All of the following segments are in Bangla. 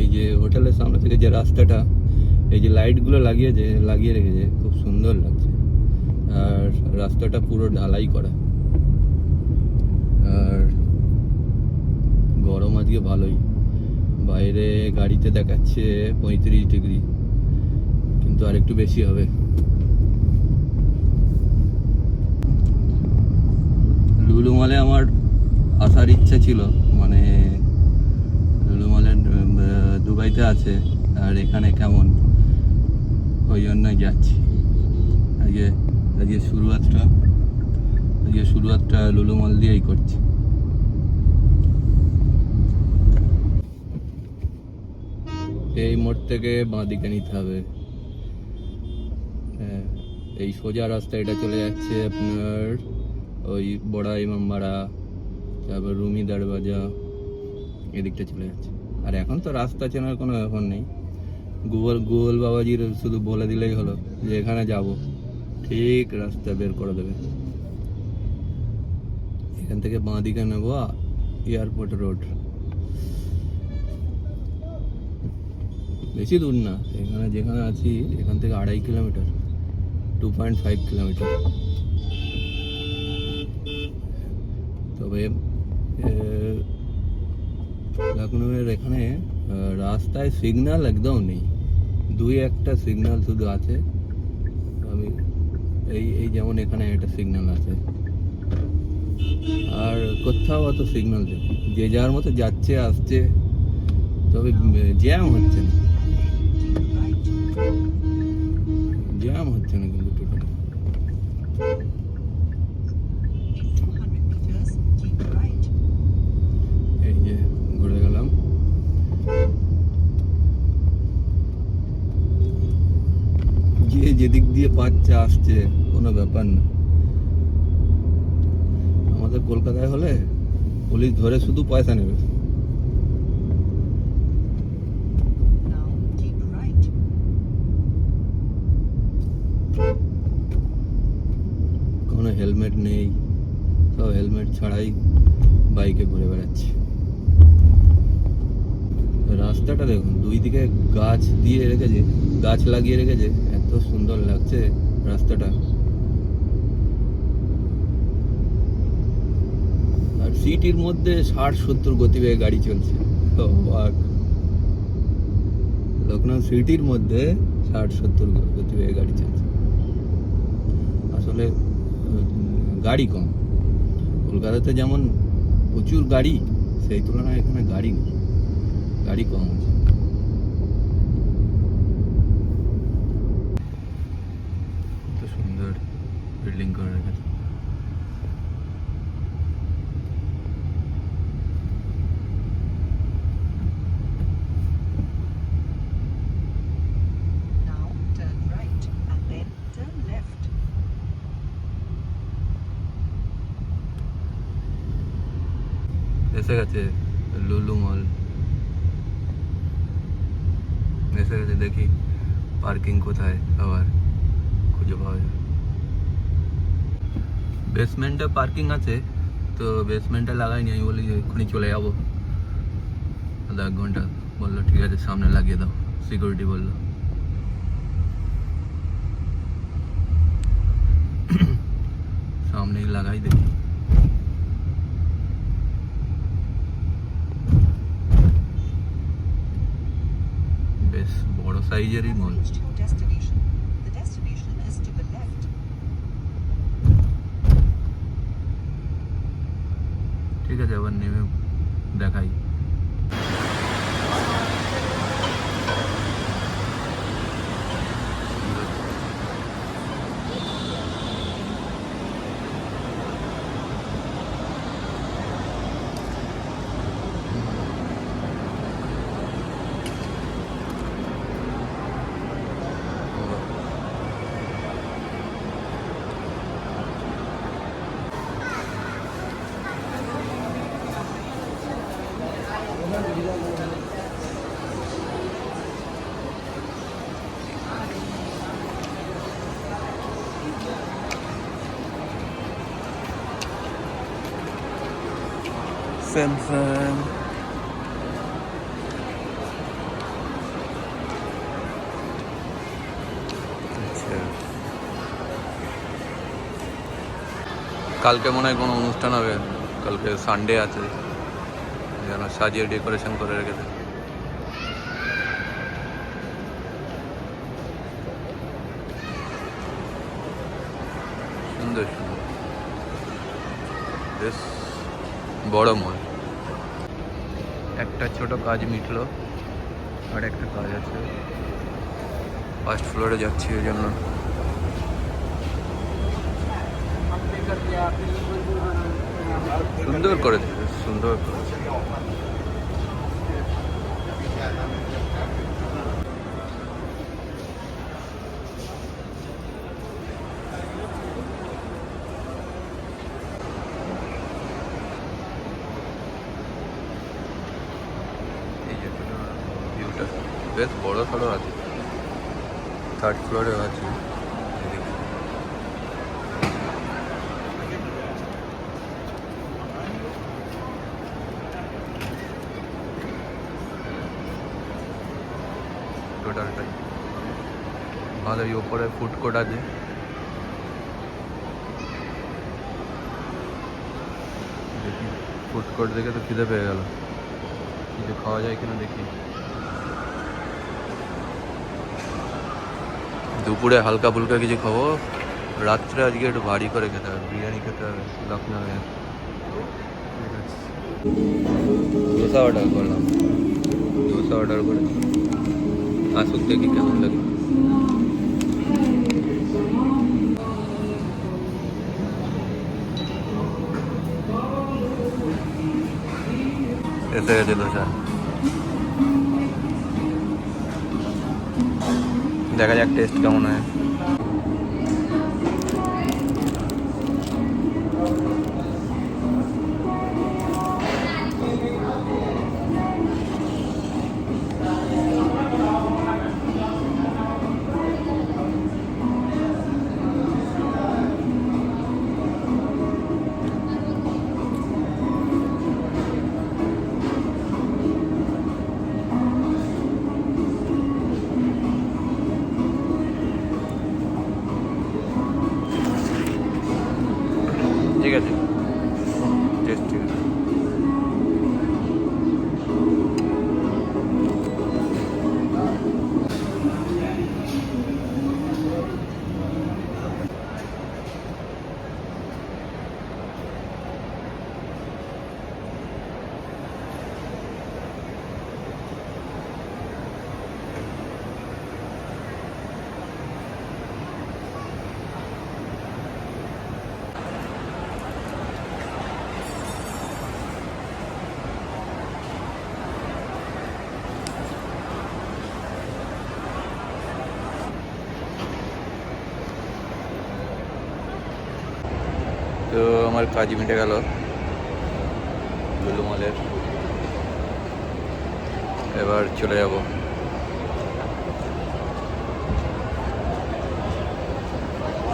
এই যে হোটেলের সামনে থেকে যে রাস্তাটা, এই যে লাইটগুলো লাগিয়েছে, লাগিয়ে রেখেছে, খুব সুন্দর লাগছে। আর রাস্তাটা পুরো ঢালাই করা। আর গরম আজকে ভালোই। বাইরে গাড়িতে দেখাচ্ছে পঁয়ত্রিশ ডিগ্রি, কিন্তু আর একটু বেশি হবে। লুলু মলে আমার আসার ইচ্ছা ছিল মানে দুবাইতে আছে, আর এখানে কেমন? ওই জন্যই যাচ্ছি। আজকে আজকে শুরুয়াতটা আজকে শুরুয়াতটা লুলু মল দিয়েই করছি। এই মোড় থেকে বাঁ দিকে নিতে হবে। হ্যাঁ এই সোজা রাস্তা এটা চলে যাচ্ছে আপনার ওই বড়া ইমামবাড়া তারপর রুমি দরওয়াজা, এদিকটা চলে যাচ্ছে। আর এখন তো রাস্তা চেনার কোনো ব্যাপার নেই। গুগল গুগল বাবাজির শুধু বলে দিলেই হলো যে এখানে যাব। ঠিক রাস্তা বের করে দেবে। এখান থেকে বাঁ দিকে নেব এয়ারপোর্ট রোড। বেশি দূর না, এখানে যেখানে আছি, এখান থেকে আড়াই kilometre two point five kilometre. তবে লখনৌয়ের এখানে রাস্তায় সিগন্যাল একদম নেই। দুই একটা সিগনাল শুধু আছে। আমি এই এই যেমন এখানে একটা সিগন্যাল আছে। আর কোথাও অত সিগন্যাল নেই। যে যার মতো যাচ্ছে, আসছে, তবে জ্যাম হচ্ছে না। জ্যাম হচ্ছে না কিন্তু total In 200 meters, keep right. এই যে ঘুরে গেলাম যে যেদিক দিয়ে পাচ্ছে আসছে কোনো ব্যাপার না। আমাদের কলকাতায় হলে পুলিশ ধরে শুধু পয়সা নেবে. কোনো হেলমেট নেই। সব হেলমেট ছাড়াই বাইকে ঘুরে বেড়াচ্ছে। রাস্তাটা দেখুন দুই দিকে গাছ দিয়ে রেখেছে গাছ লাগিয়ে রেখেছে। এত সুন্দর লাগছে রাস্তাটা। আর সিটির মধ্যে ষাট সত্তর গতিবেগে গাড়ি চলছে। লখনৌ সিটির মধ্যে ষাট সত্তর গতিবেগে গাড়ি চলছে। আসলে গাড়ি কম। কলকাতাতে যেমন প্রচুর গাড়ি, সেই তুলনায় এখানে গাড়ি গাড়ি কম আছে বিল্ডিং করে রেখেছে Now turn right and then turn left. এসে গেছে লুলু মল এসে গেছে দেখি পার্কিং কোথায় আবার খুঁজে পাওয়া যায় বেসমেন্টে পার্কিং আছে, তো বেসমেন্টে লাগাইনি, আমি বলি যে এক্ষুনি চলে যাব। আধা এক ঘণ্টা বলল, ঠিক আছে, সামনে লাগিয়ে দাও। সিকিউরিটি বলল। সামনেই লাগাই দেখি। বেশ বড় সাইজেরই মল ঠিক আছে এবার নেমে দেখাই। স্যামসাং কালকে মনে হয় কোনো অনুষ্ঠান হবে। কালকে সানডে আছে। যেন সাজিয়ে ডেকোরেশন করে রেখেছে। সুন্দর সুন্দর। বেশ। বড় মল। একটা ছোট কাজ মিটলো, আর একটা কাজ আছে। ফার্স্ট ফ্লোরে যাচ্ছি ওই জন্য। সুন্দর করে বেশ সুন্দর করেছে এই যে ভিউটা বেশ বড় সড়ো আছে। থার্ড ফ্লোরেও আছে। টোটালটাই ভালোই ওপরে ফুড কোর্ট আছে। দেখি। ফুড কোর্ট দেখে তো খিদে পেয়ে গেল। কিছু খাওয়া যায় কিনা দেখি। দুপুরে হালকা ফুলকা কিছু খাব। রাত্রে আজকে একটু ভারী করে খেতে হবে। বিরিয়ানি খেতে হবে। লখনৌ দোসা অর্ডার করলাম। দোসা অর্ডার করে আসুক দেখি কেমন লাগে। এসে গেছে দোসা দেখা যাক টেস্ট কেমন হয়। আমার কাজ মিটে গেল। লুলু এবার চলে যাব।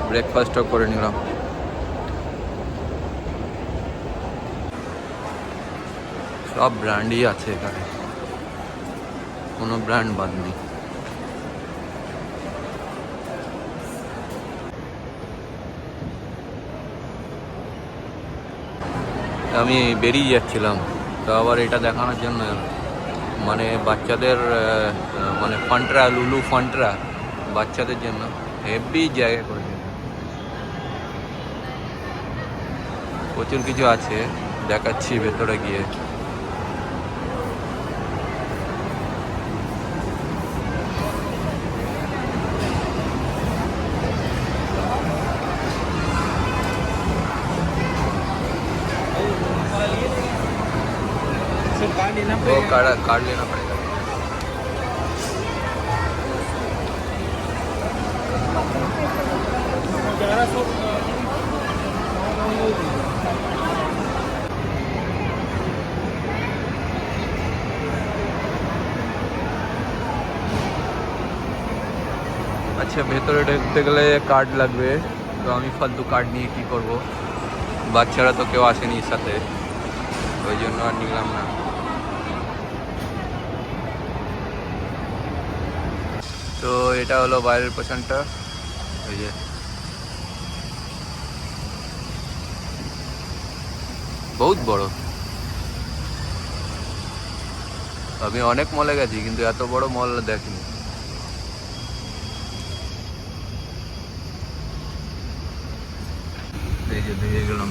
ব্রেকফাস্টও করে নিলাম। সব ব্র্যান্ডই আছে এখানে। কোনো ব্র্যান্ড বাদ নেই। আমি বেরিয়ে যাচ্ছিলাম। তো আবার এটা দেখানোর জন্য মানে বাচ্চাদের মানে ফান্টরা, লুলু ফান্টরা বাচ্চাদের জন্য হেভি জায়গা করে প্রচুর কিছু আছে, দেখাচ্ছি ভেতরে গিয়ে। वो कार्ड कार्ड लेना पड़ेगा আচ্ছা ভেতরে ঢুকতে গেলে কার্ড লাগবে তো আমি ফালতু কার্ড নিয়ে কি করব বাচ্চারা তো কেউ আসেনি সাথে ওই জন্য আর নিলাম না তো এটা হলো বাইরের পোশনটা। ওই যে। বহুত বড়। আমি অনেক মলে গেছি, কিন্তু এত বড় মল দেখিনি। এই যে দিয়ে গেলাম।